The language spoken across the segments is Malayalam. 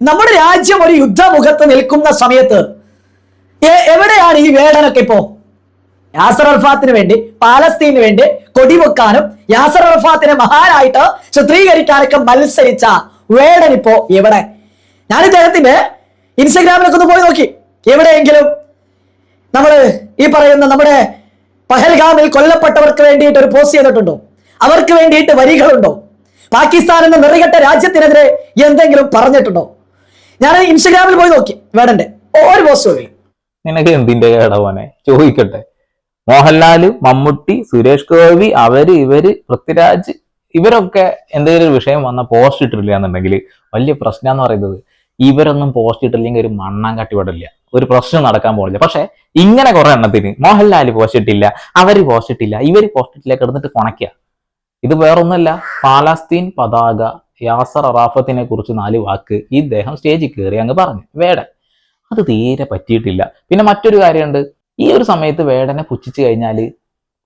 നമ്മുടെ രാജ്യം ഒരു യുദ്ധമുഖത്ത് നിൽക്കുന്ന സമയത്ത് എവിടെയാണ് ഈ വേടനൊക്കെ ഇപ്പോ? യാസർ അർഫാത്തിന് വേണ്ടി പാലസ്തീന് വേണ്ടി കൊടിവെക്കാനും യാസർ അർഫാത്തിനെ മഹാനായിട്ട് ചിത്രീകരിക്കാനൊക്കെ മത്സരിച്ച വേടൻ ഇപ്പോ എവിടെ? ഞാൻ ഇദ്ദേഹത്തിന്റെ ഇൻസ്റ്റഗ്രാമിലൊക്കെ ഒന്ന് പോയി നോക്കി. എവിടെയെങ്കിലും നമ്മൾ ഈ പറയുന്ന നമ്മുടെ പഹൽഗാമിൽ കൊല്ലപ്പെട്ടവർക്ക് വേണ്ടിയിട്ട് ഒരു പോസ്റ്റ് ചെയ്തിട്ടുണ്ടോ? അവർക്ക് വേണ്ടിയിട്ട് വരികളുണ്ടോ? പാകിസ്ഥാൻ എന്ന നിറകെട്ട രാജ്യത്തിനെതിരെ എന്തെങ്കിലും പറഞ്ഞിട്ടുണ്ടോ? ഞാൻ ഇൻസ്റ്റഗ്രാമിൽ പോയി നോക്കി വേടന്റെ ഒരു പോസ്റ്റ് നിനക്ക് എന്തിന്റെ കേടവനെ ചോദിക്കട്ടെ. മോഹൻലാൽ മമ്മൂട്ടി സുരേഷ് ഗോപി അവർ ഇവർ പൃഥ്വിരാജ് ഇവരൊക്കെ എന്തെങ്കിലും ഒരു വിഷയം വന്ന പോസ്റ്റ് ഇട്ടില്ല എന്നുണ്ടെങ്കിൽ വലിയ പ്രശ്നം എന്ന് പറയുന്നത് ഇവരൊന്നും പോസ്റ്റ് ഇട്ടില്ലെങ്കിൽ ഒരു മണ്ണാൻ കട്ടിപടില്ല. ഒരു പ്രശ്നം നടക്കാൻ പോകില്ല പക്ഷെ ഇങ്ങനെ കുറെ എണ്ണത്തിന് മോഹൻലാൽ പോസ്റ്റ് ഇട്ടില്ല അവർ പോസ്റ്റ് ഇട്ടില്ല ഇവർ പോസ്റ്റ് ഇട്ടില്ല കിടന്നിട്ട് കൊണക്കുക ഇത് വേറൊന്നുമല്ല. പാലസ്തീൻ പതാക യാസർ അറാഫത്തിനെ കുറിച്ച് നാല് വാക്ക് ഇദ്ദേഹം സ്റ്റേജിൽ കയറി അങ്ങ് പറഞ്ഞു. വേടൻ. അത് തീരെ പറ്റിയിട്ടില്ല. പിന്നെ മറ്റൊരു കാര്യമുണ്ട്. ഈ ഒരു സമയത്ത് വേടനെ പുച്ഛിച്ചു കഴിഞ്ഞാൽ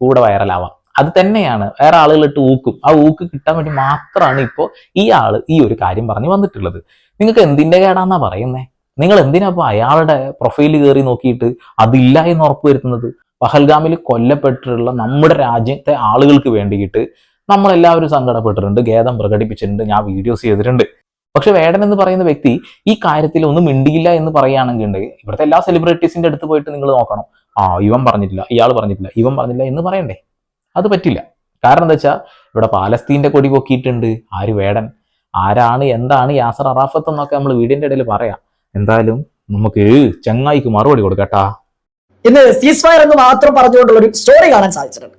കൂടെ വൈറലാവാം. അത് തന്നെയാണ്. വേറെ ആളുകൾ ഇട്ട് ഊക്കും. ആ ഊക്ക് കിട്ടാൻ വേണ്ടി മാത്രമാണ് ഇപ്പോൾ ഈ ആൾ ഈ ഒരു കാര്യം പറഞ്ഞു വന്നിട്ടുള്ളത്. നിങ്ങൾക്ക് എന്തിന്റെ കേടാന്നാ പറയുന്നേ? നിങ്ങൾ എന്തിനാ ഇപ്പൊ അയാളുടെ പ്രൊഫൈൽ കയറി നോക്കിയിട്ട് അതില്ല എന്ന് ഉറപ്പ് വരുത്തുന്നത്? പഹൽഗാമിൽ കൊല്ലപ്പെട്ടിട്ടുള്ള നമ്മുടെ രാജ്യത്തെ ആളുകൾക്ക് വേണ്ടിയിട്ട് നമ്മളെല്ലാവരും സങ്കടപ്പെട്ടിട്ടുണ്ട് ഖേദം പ്രകടിപ്പിച്ചിട്ടുണ്ട് ഞാൻ വീഡിയോസ് ചെയ്തിട്ടുണ്ട്. പക്ഷെ വേടൻ എന്ന് പറയുന്ന വ്യക്തി ഈ കാര്യത്തിൽ ഒന്നും മിണ്ടിയില്ല എന്ന് പറയുകയാണെങ്കിൽ ഇവിടുത്തെ എല്ലാ സെലിബ്രിറ്റീസിന്റെ അടുത്ത് പോയിട്ട് നിങ്ങൾ നോക്കണം. ആ ഇവൻ പറഞ്ഞിട്ടില്ല ഇയാൾ പറഞ്ഞിട്ടില്ല ഇവൻ പറഞ്ഞില്ല എന്ന് പറയണ്ടേ? അത് പറ്റില്ല. കാരണം എന്താ വെച്ചാൽ ഇവിടെ പാലസ്തീന്റെ കൊടി പൊക്കിയിട്ടുണ്ട്. ആര് വേടൻ? ആരാണ്? എന്താണ് യാസർ അറാഫത്ത് എന്നൊക്കെ നമ്മൾ വീടിന്റെ ഇടയിൽ പറയാം. എന്തായാലും നമുക്ക് ചങ്ങായിക്ക് മറുപടി കൊടുക്കട്ടാ ഇന്ന് സീസ് ഫയർ എന്ന് മാത്രം പറഞ്ഞുകൊണ്ടുള്ള ഒരു സ്റ്റോറി കാണാൻ സാധിച്ചിട്ടുണ്ട്.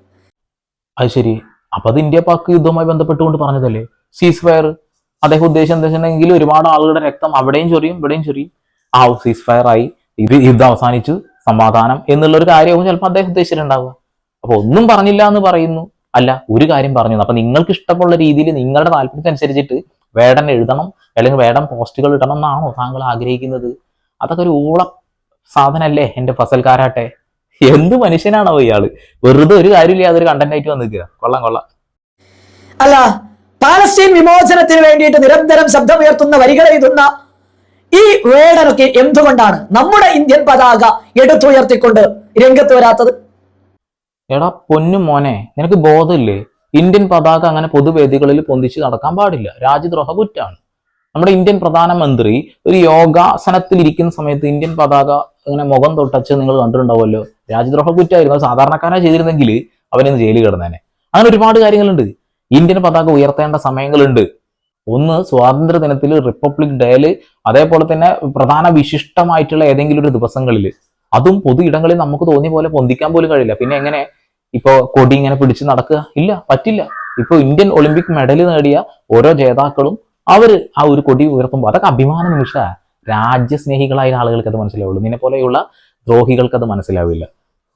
അത് ശരി. അപ്പൊ അത് ഇന്ത്യ പാക് യുദ്ധവുമായി ബന്ധപ്പെട്ടുകൊണ്ട് പറഞ്ഞതല്ലേ? സീസ് ഫയർ അദ്ദേഹം ഉദ്ദേശം എന്താ വെച്ചിട്ടുണ്ടെങ്കിൽ ഒരുപാട് ആളുകളുടെ രക്തം അവിടെയും ചൊറിയും ഇവിടെയും ചൊറിയും ആ സീസ് ഫയർ ആയി. ഇത് യുദ്ധം അവസാനിച്ചു. സമാധാനം എന്നുള്ള ഒരു കാര്യവും ചിലപ്പോൾ അദ്ദേഹം ഉദ്ദേശിച്ചിട്ടുണ്ടാവുക. അപ്പൊ ഒന്നും പറഞ്ഞില്ല എന്ന് പറയുന്നു. അല്ല ഒരു കാര്യം പറഞ്ഞു. അപ്പൊ നിങ്ങൾക്ക് ഇഷ്ടമുള്ള രീതിയിൽ നിങ്ങളുടെ താല്പര്യത്തിനനുസരിച്ചിട്ട് വേടൻ എഴുതണം അല്ലെങ്കിൽ വേടൻ പോസ്റ്റുകൾ ഇടണം എന്നാണോ താങ്കൾ ആഗ്രഹിക്കുന്നത്? അതൊക്കെ ഒരു ഊള സാധനല്ലേ എന്റെ ഫസൽക്കാരാട്ടെ? എന്ത് മനുഷ്യനാണോ ഇയാൾ? വെറുതെ ഒരു കാര്യമില്ല അതൊരു കണ്ടന്റ് ആയിട്ട് വന്നിരിക്കുക കൊള്ളാം കൊള്ളാം. അല്ല പാലസ്തീൻ വിമോചനത്തിന് വേണ്ടിയിട്ട് നിരന്തരം ശബ്ദമുയർത്തുന്ന വരികളെഴുതുന്ന ഈ വേടനൊക്കെ എന്തുകൊണ്ടാണ് നമ്മുടെ ഇന്ത്യൻ പതാക എടുത്തുയർത്തിക്കൊണ്ട് രംഗത്ത് വരാത്തത്? എടാ പൊന്നു മോനെ നിനക്ക് ബോധമില്ലേ? ഇന്ത്യൻ പതാക അങ്ങനെ പൊതുവേദികളിൽ പൊന്തിച്ച് നടക്കാൻ പാടില്ല. രാജ്യദ്രോഹ കുറ്റാണ്. നമ്മുടെ ഇന്ത്യൻ പ്രധാനമന്ത്രി ഒരു യോഗാസനത്തിൽ ഇരിക്കുന്ന സമയത്ത് ഇന്ത്യൻ പതാക ഇങ്ങനെ മുഖം തൊട്ടച്ച് നിങ്ങൾ കണ്ടിട്ടുണ്ടാവുമല്ലോ. രാജ്യദ്രോഹ കുറ്റമായിരുന്നു സാധാരണക്കാരാണ് സാധാരണക്കാരാ ചെയ്തിരുന്നെങ്കിൽ അവനിന്ന് ജയിലിൽ കിടന്നേനെ. അങ്ങനെ ഒരുപാട് കാര്യങ്ങളുണ്ട്. ഇന്ത്യൻ പതാക ഉയർത്തേണ്ട സമയങ്ങളുണ്ട്. ഒന്ന് സ്വാതന്ത്ര്യ ദിനത്തിൽ റിപ്പബ്ലിക് ഡേയിൽ അതേപോലെ തന്നെ പ്രധാന വിശിഷ്ടമായിട്ടുള്ള ഏതെങ്കിലും ഒരു ദിവസങ്ങളിൽ അതും പൊതു ഇടങ്ങളിൽ നമുക്ക് തോന്നിയ പോലെ പൊന്തിക്കാൻ പോലും കഴിയില്ല. പിന്നെ എങ്ങനെ ഇപ്പോ കൊടി ഇങ്ങനെ പിടിച്ച് നടക്കുക? ഇല്ല പറ്റില്ല. ഇപ്പൊ ഇന്ത്യൻ ഒളിമ്പിക് മെഡൽ നേടിയ ഓരോ ജേതാക്കളും അവർ ആ ഒരു കൊടി ഉയർത്തുമ്പോൾ അതൊക്കെ അഭിമാന നിമിഷ രാജ്യസ്നേഹികളായ ആളുകൾക്ക് അത് മനസ്സിലാവുള്ളൂ. നിന്നെ പോലെയുള്ള ദ്രോഹികൾക്ക് അത് മനസ്സിലാവില്ല.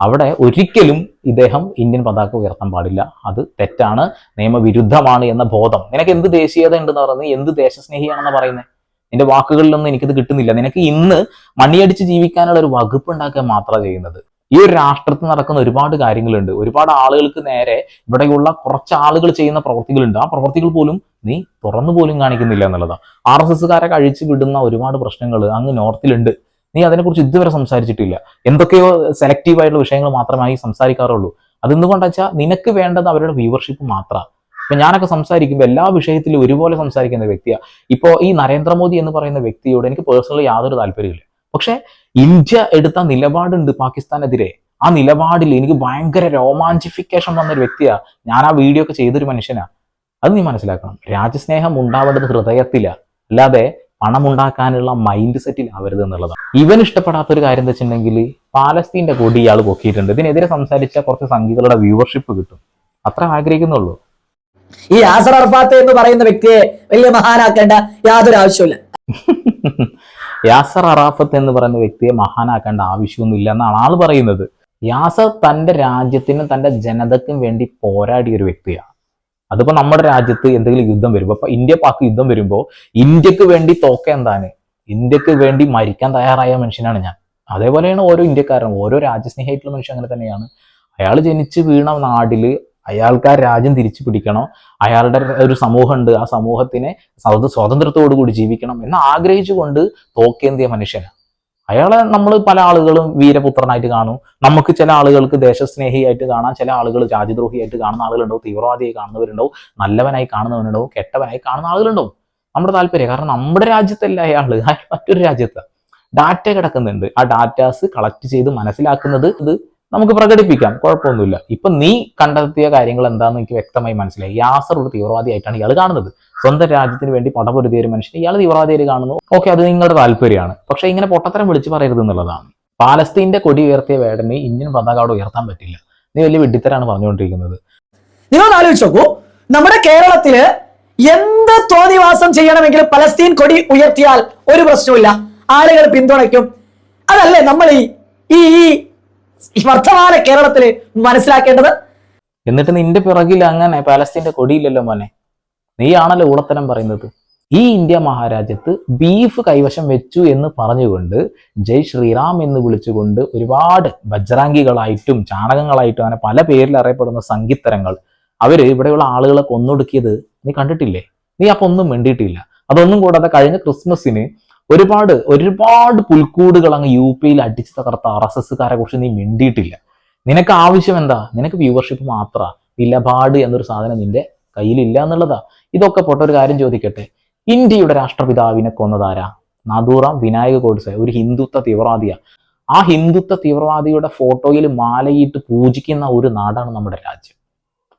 അവിടെ ഒരിക്കലും ഇദ്ദേഹം ഇന്ത്യൻ പതാക ഉയർത്താൻ പാടില്ല. അത് തെറ്റാണ്. നിയമവിരുദ്ധമാണ് എന്ന ബോധം. നിനക്ക് എന്ത് ദേശീയത ഉണ്ടെന്ന് പറയുന്നത് എന്ത് ദേശസ്നേഹിയാണെന്ന് പറയുന്നത് നിന്റെ വാക്കുകളിലൊന്നും എനിക്കിത് കിട്ടുന്നില്ല. നിനക്ക് ഇന്ന് മണിയടിച്ച് ജീവിക്കാനുള്ള ഒരു വകുപ്പ് ഉണ്ടാക്കുക മാത്രമാണ് ചെയ്യുന്നത്. ഈ ഒരു രാഷ്ട്രത്തിൽ നടക്കുന്ന ഒരുപാട് കാര്യങ്ങളുണ്ട്. ഒരുപാട് ആളുകൾക്ക് നേരെ ഇവിടെയുള്ള കുറച്ച് ആളുകൾ ചെയ്യുന്ന പ്രവർത്തികളുണ്ട്. ആ പ്രവർത്തികൾ പോലും നീ തുറന്നു പോലും കാണിക്കുന്നില്ല എന്നുള്ളതാണ് ആർ എസ് എസ്സുകാരെ കഴിച്ചു വിടുന്ന ഒരുപാട് പ്രശ്നങ്ങൾ അങ്ങ് നോർത്തിലുണ്ട്. നീ അതിനെക്കുറിച്ച് ഇതുവരെ സംസാരിച്ചിട്ടില്ല. എന്തൊക്കെയോ സെലക്റ്റീവായിട്ടുള്ള വിഷയങ്ങൾ മാത്രമായി സംസാരിക്കാറുള്ളൂ. അതെന്തുകൊണ്ടാ വെച്ചാൽ നിനക്ക് വേണ്ടത് അവരുടെ വ്യൂവർഷിപ്പ് മാത്രമാണ് ഇപ്പൊ ഞാനൊക്കെ സംസാരിക്കുമ്പോൾ എല്ലാ വിഷയത്തിലും ഒരുപോലെ സംസാരിക്കുന്ന വ്യക്തിയാണ് ഇപ്പോൾ ഈ നരേന്ദ്രമോദി എന്ന് പറയുന്ന വ്യക്തിയോട് എനിക്ക് പേഴ്സണലി യാതൊരു താല്പര്യമില്ല പക്ഷെ ഇന്ത്യ എടുത്ത നിലപാടുണ്ട് പാകിസ്ഥാനെതിരെ. ആ നിലപാടിൽ എനിക്ക് ഭയങ്കര രോമാഞ്ചിഫിക്കേഷൻ വന്ന ഒരു വ്യക്തിയാ. ഞാൻ ആ വീഡിയോ ഒക്കെ ചെയ്തൊരു മനുഷ്യനാ. അത് നീ മനസ്സിലാക്കണം. രാജ്യസ്നേഹം ഉണ്ടാവേണ്ടത് ഹൃദയത്തിലാണ് അല്ലാതെ പണം ഉണ്ടാക്കാനുള്ള മൈൻഡ് സെറ്റിൽ ആവരുത് എന്നുള്ളതാണ്. ഇവൻ ഇഷ്ടപ്പെടാത്ത ഒരു കാര്യം എന്താ വെച്ചിട്ടുണ്ടെങ്കിൽ പാലസ്തീന്റെ കൊടി ഇയാൾ പൊക്കിയിട്ടുണ്ട്. ഇതിനെതിരെ സംസാരിച്ച കുറച്ച് സംഗീതങ്ങളുടെ വ്യൂവർഷിപ്പ് കിട്ടും. അത്ര ആഗ്രഹിക്കുന്നുള്ളൂ. ഈ യാസർ അർഫാത്ത് എന്ന് പറയുന്ന വ്യക്തിയെ വലിയ മഹാനാക്കേണ്ട യാതൊരു ആവശ്യമില്ല യാസർ അറാഫത്ത് എന്ന് പറയുന്ന വ്യക്തിയെ മഹാനാക്കേണ്ട ആവശ്യമൊന്നുമില്ല എന്നാണ് ആൾ പറയുന്നത്. യാസർ തന്റെ രാജ്യത്തിനും തന്റെ ജനതക്കും വേണ്ടി പോരാടിയ ഒരു വ്യക്തിയാണ്. അതിപ്പോ നമ്മുടെ രാജ്യത്ത് എന്തെങ്കിലും യുദ്ധം വരുമ്പോൾ ഇപ്പൊ ഇന്ത്യ പാക്ക് യുദ്ധം വരുമ്പോൾ ഇന്ത്യയ്ക്ക് വേണ്ടി തോക്ക എന്താണ്? ഇന്ത്യയ്ക്ക് വേണ്ടി മരിക്കാൻ തയ്യാറായ മനുഷ്യനാണ് ഞാൻ. അതേപോലെയാണ് ഓരോ ഇന്ത്യക്കാരനും ഓരോ രാജ്യസ്നേഹിയായിട്ടുള്ള മനുഷ്യൻ അങ്ങനെ തന്നെയാണ്. അയാൾ ജനിച്ച് വീണ നാടിൽ അയാൾക്ക് ആ രാജ്യം തിരിച്ചു പിടിക്കണം. അയാളുടെ ഒരു സമൂഹമുണ്ട്. ആ സമൂഹത്തിനെ സ്വത- സ്വാതന്ത്ര്യത്തോടു കൂടി ജീവിക്കണം എന്ന് ആഗ്രഹിച്ചുകൊണ്ട് തോക്കേന്തിയ മനുഷ്യനാണ്? അയാളെ നമ്മൾ പല ആളുകളും വീരപുത്രനായിട്ട് കാണും. നമുക്ക് ചില ആളുകൾക്ക് ദേശസ്നേഹിയായിട്ട് കാണാം. ചില ആളുകൾ രാജ്യദ്രോഹിയായിട്ട് കാണുന്ന ആളുകളുണ്ടാവും. തീവ്രവാദിയായി കാണുന്നവരുണ്ടാവും. നല്ലവനായി കാണുന്നവരുണ്ടാവും. കെട്ടവനായി കാണുന്ന ആളുകളുണ്ടാവും. നമ്മുടെ താല്പര്യം. കാരണം നമ്മുടെ രാജ്യത്തല്ല അയാൾ മറ്റൊരു രാജ്യത്ത്. ഡാറ്റ കിടക്കുന്നുണ്ട്. ആ ഡാറ്റാസ് കളക്ട് ചെയ്ത് മനസ്സിലാക്കുന്നത് ഇത് നമുക്ക് പ്രകടിപ്പിക്കാം. കുഴപ്പമൊന്നുമില്ല. ഇപ്പൊ നീ കണ്ടെത്തിയ കാര്യങ്ങൾ എന്താണെന്ന് എനിക്ക് വ്യക്തമായി മനസ്സിലായി. യാസർ ഒരു തീവ്രവാദിയായിട്ടാണ് ഇയാൾ കാണുന്നത്. സ്വന്തം രാജ്യത്തിന് വേണ്ടി പടപൊരുതിയ ഒരു മനുഷ്യൻ ഇയാൾ തീവ്രവാദിയായി കാണുന്നു. ഓക്കെ അത് നിങ്ങളുടെ താല്പര്യമാണ്. പക്ഷെ ഇങ്ങനെ പൊട്ടത്തരം വിളിച്ചു പറയരുത് എന്നുള്ളതാണ്. പാലസ്തീന്റെ കൊടി ഉയർത്തിയ വേടനെ ഇന്ത്യൻ പതാക അവിടെ ഉയർത്താൻ പറ്റില്ല. നീ വലിയ വിഡിത്തരാണ് പറഞ്ഞുകൊണ്ടിരിക്കുന്നത്. നിങ്ങൾ ആലോചിച്ച് നോക്കൂ. നമ്മുടെ കേരളത്തിൽ എന്ത് തോന്നിവാസം ചെയ്യണമെങ്കിലും പലസ്തീൻ കൊടി ഉയർത്തിയാൽ ഒരു പ്രശ്നവുമില്ല. ആളുകൾ പിന്തുണയ്ക്കും. അതല്ലേ നമ്മൾ ഈ ഈ ഈ വർത്തമാന കേരളത്തിൽ മനസ്സിലാക്കേണ്ടത്? എന്നിട്ട് നിന്റെ പിറകിൽ അങ്ങനെ പാലസ്തീന്റെ കൊടിയില്ലല്ലോ മോനെ. നീയാണല്ലോ ഊളത്തനം പറയുന്നത്. ഈ ഇന്ത്യ മഹാരാജ്യത്ത് ബീഫ് കൈവശം വെച്ചു എന്ന് പറഞ്ഞുകൊണ്ട് ജയ് ശ്രീറാം എന്ന് വിളിച്ചുകൊണ്ട് ഒരുപാട് ബജ്രാംഗികളായിട്ടും ചാണകങ്ങളായിട്ടും അങ്ങനെ പല പേരിൽ അറിയപ്പെടുന്ന സംഗീത്തരങ്ങൾ അവർ ഇവിടെയുള്ള ആളുകളെ കൊന്നൊടുക്കിയത് നീ കണ്ടിട്ടില്ലേ? നീ അപ്പൊ ഒന്നും മിണ്ടിയിട്ടില്ല. അതൊന്നും കൂടാതെ കഴിഞ്ഞ ക്രിസ്മസിന് ഒരുപാട് ഒരുപാട് പുൽക്കൂടുകൾ അങ്ങ് യു പിയിൽ അടിച്ചു തകർത്ത ആർ എസ് എസ്സുകാരെ കുറിച്ച് നീ മിണ്ടിയിട്ടില്ല. നിനക്ക് ആവശ്യം എന്താ? നിനക്ക് വ്യൂവർഷിപ്പ് മാത്ര? വിലപാട് എന്നൊരു സാധനം നിന്റെ കയ്യിലില്ല എന്നുള്ളതാ. ഇതൊക്കെ പൊട്ട ഒരു കാര്യം ചോദിക്കട്ടെ. ഇന്ത്യയുടെ രാഷ്ട്രപിതാവിനെ കൊന്നതാരാ നാദൂറാം വിനായക ഗോഡ്സെ ഒരു ഹിന്ദുത്വ തീവ്രവാദിയാ. ആ ഹിന്ദുത്വ തീവ്രവാദിയുടെ ഫോട്ടോയിൽ മാലയിട്ട് പൂജിക്കുന്ന ഒരു നാടാണ് നമ്മുടെ രാജ്യം.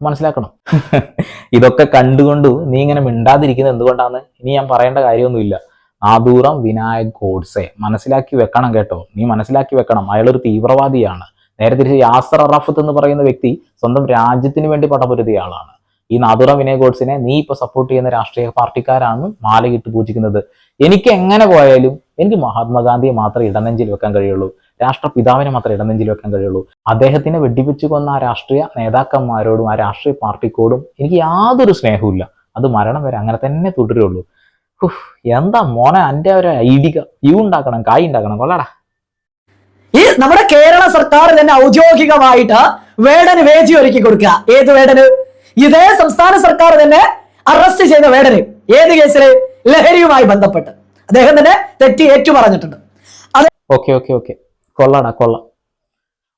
മനസ്സിലാക്കണം? ഇതൊക്കെ കണ്ടുകൊണ്ട് നീ ഇങ്ങനെ മിണ്ടാതിരിക്കുന്നത് എന്തുകൊണ്ടാണ് ഇനി ഞാൻ പറയേണ്ട കാര്യമൊന്നുമില്ല. നാദൂറാം വിനായക് ഗോഡ്സെ. മനസ്സിലാക്കി വെക്കണം കേട്ടോ. നീ മനസ്സിലാക്കി വെക്കണം. അയാളൊരു തീവ്രവാദിയാണ്. നേരെ തിരിച്ച് യാസർ അറാഫത്ത് എന്ന് പറയുന്ന വ്യക്തി സ്വന്തം രാജ്യത്തിന് വേണ്ടി പടപൊരുതിയ ആളാണ്. ഈ നാദുറ വിനയ് ഗോഡ്സിനെ നീ ഇപ്പൊ സപ്പോർട്ട് ചെയ്യുന്ന രാഷ്ട്രീയ പാർട്ടിക്കാരാണ് മാലയിട്ട് പൂജിക്കുന്നത്. എനിക്ക് എങ്ങനെ പോയാലും എനിക്ക് മഹാത്മാഗാന്ധിയെ മാത്രമേ ഇടനെഞ്ചിൽ വെക്കാൻ കഴിയുള്ളൂ. രാഷ്ട്രപിതാവിനെ മാത്രമേ ഇടനെഞ്ചിൽ വെക്കാൻ കഴിയുള്ളൂ. അദ്ദേഹത്തിനെ വെടിവെച്ചു കൊന്ന ആ രാഷ്ട്രീയ നേതാക്കന്മാരോടും ആ രാഷ്ട്രീയ പാർട്ടിക്കോടും എനിക്ക് യാതൊരു സ്നേഹവുമില്ല. അത് മരണം വരെ അങ്ങനെ തന്നെ തുടരുള്ളൂ. എന്താ മോനെ എന്റെ ഒരു ഐഡിക യു ഉണ്ടാക്കണം കായ് ഉണ്ടാക്കണം കൊള്ളടാ. ഈ നമ്മുടെ കേരള സർക്കാർ തന്നെ ഔദ്യോഗികമായിട്ട് വേടന് വേജി ഒരുക്കി കൊടുക്കുക. ഏത് വേടന്? ഇതേ സംസ്ഥാന സർക്കാർ തന്നെ അറസ്റ്റ് ചെയ്ത വേടന്. ഏത് കേസിൽ? ലഹരിയുമായി ബന്ധപ്പെട്ട്. അദ്ദേഹം തന്നെ തെറ്റി ഏറ്റു പറഞ്ഞിട്ടുണ്ട് ഓക്കെ ഓക്കെ ഓക്കെ. കൊള്ളടാ കൊള്ളാം.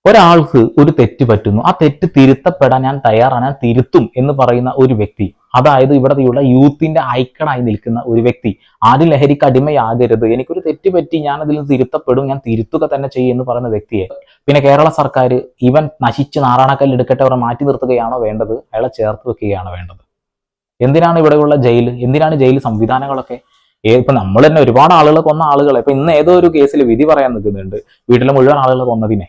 ഒരാൾക്ക് ഒരു തെറ്റ് പറ്റുന്നു. ആ തെറ്റ് തിരുത്തപ്പെടാൻ ഞാൻ തയ്യാറാണ്. ഞാൻ തിരുത്തും എന്ന് പറയുന്ന ഒരു വ്യക്തി അതായത് ഇവിടെയുള്ള യൂത്തിന്റെ ഐക്കണായി നിൽക്കുന്ന ഒരു വ്യക്തി. ആരും ലഹരിക്ക് അടിമയാകരുത്? എനിക്കൊരു തെറ്റ് പറ്റി ഞാൻ അതിൽ തിരുത്തപ്പെടും ഞാൻ തിരുത്തുക തന്നെ ചെയ്യും എന്ന് പറയുന്ന വ്യക്തിയെ. പിന്നെ കേരള സർക്കാർ ഇവൻ നശിച്ച് നാറാണക്കല്ല് എടുക്കട്ടെ അവരെ മാറ്റി നിർത്തുകയാണോ വേണ്ടത്? അയാളെ ചേർത്ത് വെക്കുകയാണോ വേണ്ടത്? എന്തിനാണ് ഇവിടെയുള്ള ജയിൽ? എന്തിനാണ് ജയിൽ സംവിധാനങ്ങളൊക്കെ? ഇപ്പൊ നമ്മൾ തന്നെ ഒരുപാട് ആളുകളെ കൊന്ന ആളുകളെ. ഇപ്പൊ ഇന്ന് ഏതോ ഒരു കേസിൽ വിധി പറയാൻ നിൽക്കുന്നുണ്ട്. വീട്ടിലെ മുഴുവൻ ആളുകളെ കൊന്നതിനെ.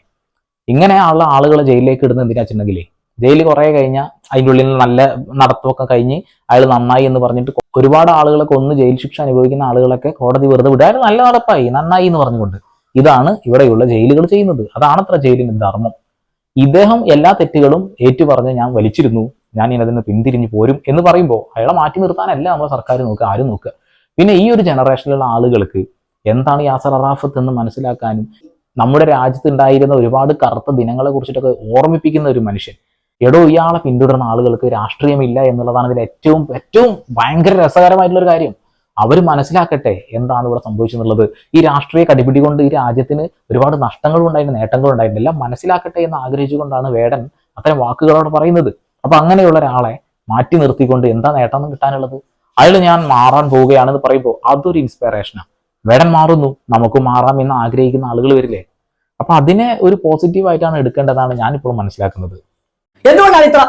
ഇങ്ങനെയുള്ള ആളുകളെ ജയിലിലേക്ക് ഇടുന്ന എന്തിനാ വെച്ചിട്ടുണ്ടെങ്കിലേ? ജയിലിൽ കുറെ കഴിഞ്ഞാൽ അതിന്റെ ഉള്ളിൽ നല്ല നടത്തമൊക്കെ കഴിഞ്ഞ് അയാൾ നന്നായി എന്ന് പറഞ്ഞിട്ട് ഒരുപാട് ആളുകളൊക്കെ ഒന്ന് ജയിൽ ശിക്ഷ അനുഭവിക്കുന്ന ആളുകളൊക്കെ കോടതി വെറുതെ വിടുക നല്ല നടപ്പായി നന്നായി എന്ന് പറഞ്ഞുകൊണ്ട്. ഇതാണ് ഇവിടെയുള്ള ജയിലുകൾ ചെയ്യുന്നത്. അതാണത്ര ജയിലിന്റെ ധർമ്മം. ഇദ്ദേഹം എല്ലാ തെറ്റുകളും ഏറ്റുപറഞ്ഞ് ഞാൻ വലിച്ചിരുന്നു. ഞാൻ ഇനി അതിന് പിന്തിരിഞ്ഞു പോരും എന്ന് പറയുമ്പോൾ അയാളെ മാറ്റി നിർത്താനല്ല നമ്മുടെ സർക്കാർ നോക്കുക ആരും നോക്കുക. പിന്നെ ഈ ഒരു ജനറേഷനിലുള്ള ആളുകൾക്ക് എന്താണ് യാസർ അറാഫത്ത് എന്ന് മനസ്സിലാക്കാനും നമ്മുടെ രാജ്യത്ത് ഉണ്ടായിരുന്ന ഒരുപാട് കറുത്ത ദിനങ്ങളെ കുറിച്ചിട്ടൊക്കെ ഓർമ്മിപ്പിക്കുന്ന ഒരു മനുഷ്യൻ. എടോ ഇയാളെ പിന്തുടരുന്ന ആളുകൾക്ക് രാഷ്ട്രീയമില്ല എന്നുള്ളതാണ് ഇതിൽ ഏറ്റവും ഏറ്റവും ഭയങ്കര രസകരമായിട്ടുള്ള ഒരു കാര്യം. അവർ മനസ്സിലാക്കട്ടെ എന്താണ് ഇവിടെ സംഭവിച്ചെന്നുള്ളത്. ഈ രാഷ്ട്രീയ കടിപിടി കൊണ്ട് ഈ രാജ്യത്തിന് ഒരുപാട് നഷ്ടങ്ങളും ഉണ്ടായിട്ടുണ്ട് നേട്ടങ്ങളും ഉണ്ടായിട്ടില്ല മനസ്സിലാക്കട്ടെ എന്ന് ആഗ്രഹിച്ചുകൊണ്ടാണ് വേടൻ അത്തരം വാക്കുകളോട് പറയുന്നത്. അപ്പൊ അങ്ങനെയുള്ള ഒരാളെ മാറ്റി നിർത്തിക്കൊണ്ട് എന്താ നേട്ടം കിട്ടാനുള്ളത്? അയാൾ ഞാൻ മാറാൻ പോവുകയാണെന്ന് പറയുമ്പോൾ അതൊരു ഇൻസ്പിറേഷനാണ് വേടൻ മാറുന്നു നമുക്ക് മാറാം എന്ന് ആഗ്രഹിക്കുന്ന ആളുകൾ വരില്ലേ? അപ്പൊ അതിനെ ഒരു പോസിറ്റീവായിട്ടാണ് എടുക്കേണ്ടതാണ് ഞാനിപ്പോൾ മനസ്സിലാക്കുന്നത്. എന്തുകൊണ്ടാണ് ഇത്ര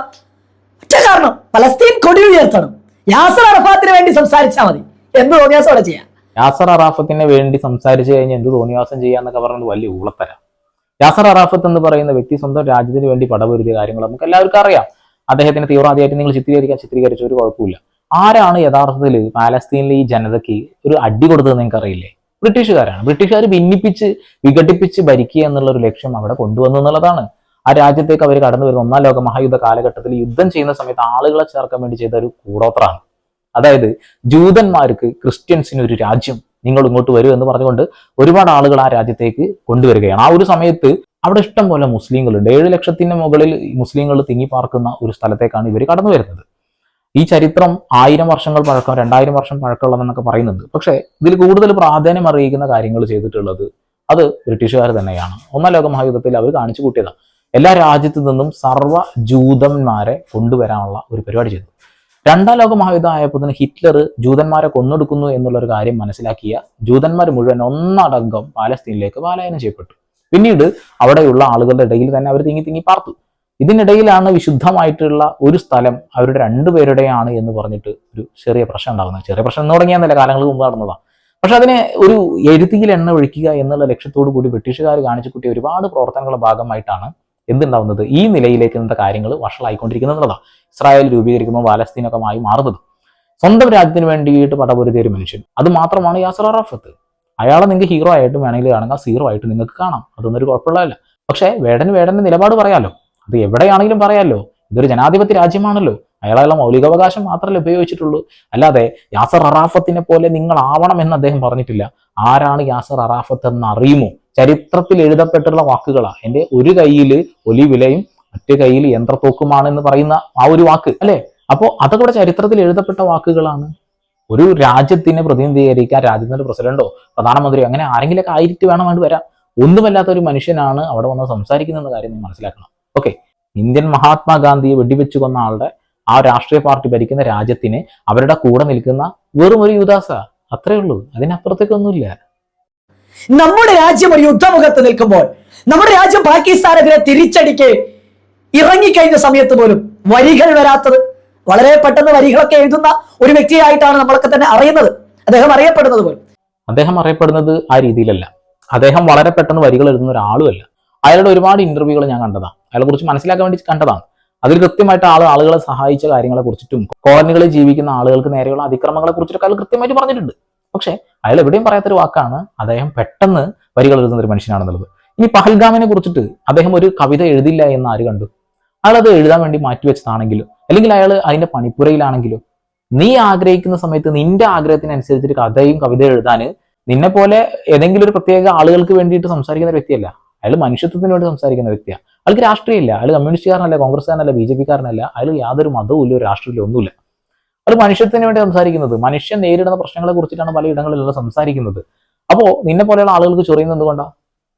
ഒറ്റ കാരണം? പലസ്തീൻ കൊടി ഉയർത്തണം. യാസർ അറഫാത്തിന് വേണ്ടി സംസാരിച്ചാൽ മതി. എന്ത് തോന്നിയാസോടെ ചെയ്യാം? യാസർ അറാഫത്തിന് വേണ്ടി സംസാരിച്ചു കഴിഞ്ഞാൽ എന്ത് തോന്നിയാസം ചെയ്യാന്നൊക്കെ പറഞ്ഞത് വലിയ ഊളത്തര. യാസർ അറാഫത്ത് എന്ന് പറയുന്ന വ്യക്തി സ്വന്തം രാജ്യത്തിന് വേണ്ടി പടപൊരുതിയ കാര്യങ്ങൾ നമുക്ക് എല്ലാവർക്കും അറിയാം. അദ്ദേഹത്തിന് തീവ്രവാദിയായിട്ട് നിങ്ങൾ ചിത്രീകരിക്കാൻ ചിത്രീകരിച്ച ഒരു കുഴപ്പമില്ല. ആരാണ് യഥാർത്ഥത്തിൽ പാലസ്തീനിലെ ഈ ജനതയ്ക്ക് ഒരു അടി കൊടുത്തത് നിങ്ങൾക്ക് അറിയില്ലേ ബ്രിട്ടീഷുകാരാണ്. ബ്രിട്ടീഷുകാർ ഭിന്നിപ്പിച്ച് വിഘടിപ്പിച്ച് ഭരിക്കുക എന്നുള്ള ഒരു ലക്ഷ്യം അവിടെ കൊണ്ടുവന്നു എന്നുള്ളതാണ്. ആ രാജ്യത്തേക്ക് അവർ കടന്നു വരുന്ന ഒന്നാം ലോക മഹായുദ്ധ കാലഘട്ടത്തിൽ യുദ്ധം ചെയ്യുന്ന സമയത്ത് ആളുകളെ ചേർക്കാൻ വേണ്ടി ചെയ്ത ഒരു കൂടോത്രാണ് അതായത് ജൂതന്മാർക്ക് ക്രിസ്ത്യൻസിന് ഒരു രാജ്യം നിങ്ങൾ ഇങ്ങോട്ട് വരൂ എന്ന് പറഞ്ഞുകൊണ്ട് ഒരുപാട് ആളുകൾ ആ രാജ്യത്തേക്ക് കൊണ്ടുവരികയാണ്. ആ ഒരു സമയത്ത് അവിടെ ഇഷ്ടം പോലെ മുസ്ലിങ്ങളുണ്ട്. ഏഴ് ലക്ഷത്തിന് മുകളിൽ മുസ്ലിങ്ങൾ തിങ്ങിപ്പാർക്കുന്ന ഒരു സ്ഥലത്തേക്കാണ് ഇവർ കടന്നു വരുന്നത്. ഈ ചരിത്രം ആയിരം വർഷങ്ങൾ പഴക്കം രണ്ടായിരം വർഷം പഴക്കമുള്ളതെന്നൊക്കെ പറയുന്നുണ്ട്. പക്ഷേ ഇതിൽ കൂടുതൽ പ്രാധാന്യം അറിയിക്കുന്ന കാര്യങ്ങൾ ചെയ്തിട്ടുള്ളത് അത് ബ്രിട്ടീഷുകാർ തന്നെയാണ്. ഒന്നാം ലോക മഹായുദ്ധത്തിൽ അവർ കാണിച്ചു കൂട്ടിയതാണ്. എല്ലാ രാജ്യത്തു നിന്നും സർവ ജൂതന്മാരെ കൊണ്ടുവരാനുള്ള ഒരു പരിപാടി ചെയ്തു. രണ്ടാം ലോക മഹായുദ്ധം ആയപ്പോൾ തന്നെ ഹിറ്റ്ലർ ജൂതന്മാരെ കൊന്നൊടുക്കുന്നു എന്നുള്ള ഒരു കാര്യം മനസ്സിലാക്കിയ ജൂതന്മാർ മുഴുവൻ ഒന്നടങ്കം പാലസ്തീനിലേക്ക് പാലായനം ചെയ്യപ്പെട്ടു. പിന്നീട് അവിടെയുള്ള ആളുകളുടെ ഇടയിൽ തന്നെ അവർ തിങ്ങി തിങ്ങി പാർത്തു. ഇതിനിടയിലാണ് വിശുദ്ധമായിട്ടുള്ള ഒരു സ്ഥലം അവരുടെ രണ്ടുപേരുടെയാണ് എന്ന് പറഞ്ഞിട്ട് ഒരു ചെറിയ പ്രശ്നം ഉണ്ടാകുന്നത്. ചെറിയ പ്രശ്നം എന്ന് തുടങ്ങിയാന്നല്ല കാലങ്ങൾക്ക് മുമ്പ് നടന്നതാണ് പക്ഷെ അതിനെ ഒരു എഴുത്തിയിൽ എണ്ണ ഒഴിക്കുക എന്നുള്ള ലക്ഷ്യത്തോടു കൂടി ബ്രിട്ടീഷുകാർ കാണിച്ചു കൂട്ടിയ ഒരുപാട് പ്രവർത്തനങ്ങളുടെ ഭാഗമായിട്ടാണ് എന്തുണ്ടാവുന്നത്? ഈ നിലയിലേക്ക് ഇന്നത്തെ കാര്യങ്ങൾ വഷളായിക്കൊണ്ടിരിക്കുന്നത് എന്നുള്ളതാണ് ഇസ്രായേൽ രൂപീകരിക്കുമ്പോൾ പാലസ്തീനൊക്കെ ആയി മാറുന്നത്. സ്വന്തം രാജ്യത്തിന് വേണ്ടിയിട്ട് പടപൊരുതിയ ഒരു മനുഷ്യൻ. അത് മാത്രമാണ് യാസർ അറാഫത്ത്. അയാളെ നിങ്ങൾക്ക് ഹീറോ ആയിട്ട് വേണമെങ്കിൽ കാണുക സീറോ ആയിട്ട് നിങ്ങൾക്ക് കാണാം. അതൊന്നും ഒരു കുഴപ്പമുള്ളതല്ല. പക്ഷേ വേടന് വേടന്റെ നിലപാട് പറയാലോ. അത് എവിടെയാണെങ്കിലും പറയാലോ. ഇതൊരു ജനാധിപത്യ രാജ്യമാണല്ലോ. അയാളെല്ലാം മൗലികാവകാശം മാത്രമല്ലേ ഉപയോഗിച്ചിട്ടുള്ളൂ. അല്ലാതെ യാസർ അറാഫത്തിനെ പോലെ നിങ്ങൾ ആവണം എന്ന് അദ്ദേഹം പറഞ്ഞിട്ടില്ല. ആരാണ് യാസർ അറാഫത്ത് എന്ന് അറിയുമോ ചരിത്രത്തിൽ എഴുതപ്പെട്ടുള്ള വാക്കുകളാണ് എന്റെ ഒരു കയ്യിൽ ഒലിവിലയും മറ്റു കയ്യിൽ യന്ത്രത്തോക്കുമാണ് എന്ന് പറയുന്ന ആ ഒരു വാക്ക് അല്ലെ? അപ്പോൾ അതൊക്കെ ചരിത്രത്തിൽ എഴുതപ്പെട്ട വാക്കുകളാണ്. ഒരു രാജ്യത്തിനെ പ്രതിനിധീകരിക്കാൻ രാജ്യത്തിന്റെ പ്രസിഡന്റോ പ്രധാനമന്ത്രിയോ അങ്ങനെ ആരെങ്കിലൊക്കെ ആയിട്ട് വേണം വേണ്ടി വരാം ഒന്നുമല്ലാത്ത ഒരു മനുഷ്യനാണ് അവിടെ വന്ന് സംസാരിക്കുന്നതെന്ന കാര്യം നിങ്ങൾ മനസ്സിലാക്കണം. ഓക്കെ. ഇന്ത്യൻ മഹാത്മാഗാന്ധിയെ വെടിവെച്ചു കൊന്ന ആളുടെ ആ രാഷ്ട്രീയ പാർട്ടി ഭരിക്കുന്ന രാജ്യത്തിന് അവരുടെ കൂടെ നിൽക്കുന്ന വെറും ഒരു യുദാസ അത്രേ ഉള്ളൂ. അതിനപ്പുറത്തേക്കൊന്നുമില്ല. നമ്മുടെ രാജ്യം ഒരു യുദ്ധമുഖത്ത് നിൽക്കുമ്പോൾ നമ്മുടെ രാജ്യം പാകിസ്ഥാനെതിരെ തിരിച്ചടിക്ക് ഇറങ്ങിക്കഴിഞ്ഞ സമയത്ത് പോലും വരികൾ വരാത്തത്. വളരെ പെട്ടെന്ന് വരികളൊക്കെ എഴുതുന്ന ഒരു വ്യക്തിയായിട്ടാണ് നമ്മളൊക്കെ തന്നെ അറിയുന്നത്. അദ്ദേഹം അറിയപ്പെടുന്നത് പോലും. അദ്ദേഹം അറിയപ്പെടുന്നത് ആ രീതിയിലല്ല. അദ്ദേഹം വളരെ പെട്ടെന്ന് വരികൾ എഴുതുന്ന ഒരാളുമല്ല. അയാളുടെ ഒരുപാട് ഇന്റർവ്യൂകൾ ഞാൻ കണ്ടതാണ് അയാളെ കുറിച്ച് മനസ്സിലാക്കാൻ വേണ്ടി കണ്ടതാണ്. അതിൽ കൃത്യമായിട്ട് ആൾ ആളുകളെ സഹായിച്ച കാര്യങ്ങളെ കുറിച്ചിട്ടും കോളനികളിൽ ജീവിക്കുന്ന ആളുകൾക്ക് നേരെയുള്ള അതിക്രമങ്ങളെ കുറിച്ചിട്ടൊക്കെ അയാൾ കൃത്യമായിട്ട് പറഞ്ഞിട്ടുണ്ട്. പക്ഷേ അയാൾ എവിടെയും പറയാത്തൊരു വാക്കാണ് അദ്ദേഹം പെട്ടെന്ന് വരികൾ എഴുതുന്ന ഒരു മനുഷ്യനാണെന്നുള്ളത്. ഇനി പഹൽഗാമിനെ കുറിച്ചിട്ട് അദ്ദേഹം ഒരു കവിത എഴുതില്ല എന്ന് ആര് കണ്ടു? അയാൾ അത് എഴുതാൻ വേണ്ടി മാറ്റിവെച്ചതാണെങ്കിലോ അല്ലെങ്കിൽ അയാൾ അതിന്റെ പണിപ്പുരയിലാണെങ്കിലോ നീ ആഗ്രഹിക്കുന്ന സമയത്ത് നിന്റെ ആഗ്രഹത്തിനനുസരിച്ചിട്ട് കഥയും കവിതയും എഴുതാൻ നിന്നെ പോലെ ഏതെങ്കിലും ഒരു പ്രത്യേക ആളുകൾക്ക് വേണ്ടിയിട്ട് സംസാരിക്കുന്ന ഒരു വ്യക്തിയല്ല. അയാൾ മനുഷ്യത്വത്തിന് വേണ്ടി സംസാരിക്കുന്ന വ്യക്തിയാണ് അയാൾക്ക് രാഷ്ട്രീയമില്ല. അയാൾ കമ്മ്യൂണിസ്റ്റുകാരനല്ല കോൺഗ്രസ്സുകാരനല്ല ബി ജെ പിക്കാരനല്ല. അയാൾ യാതൊരു മതവും ഇല്ല ഒരു രാഷ്ട്രീയമില്ല ഒന്നുമില്ല. അയാൾ മനുഷ്യത്തിന് വേണ്ടി സംസാരിക്കുന്നത്. മനുഷ്യൻ നേരിടുന്ന പ്രശ്നങ്ങളെ കുറിച്ചിട്ടാണ് പല ഇടങ്ങളിലെല്ലാം സംസാരിക്കുന്നത്. അപ്പോൾ നിന്നെ പോലെയുള്ള ആളുകൾക്ക് ചൊറിയുന്നത് എന്തുകൊണ്ടാ?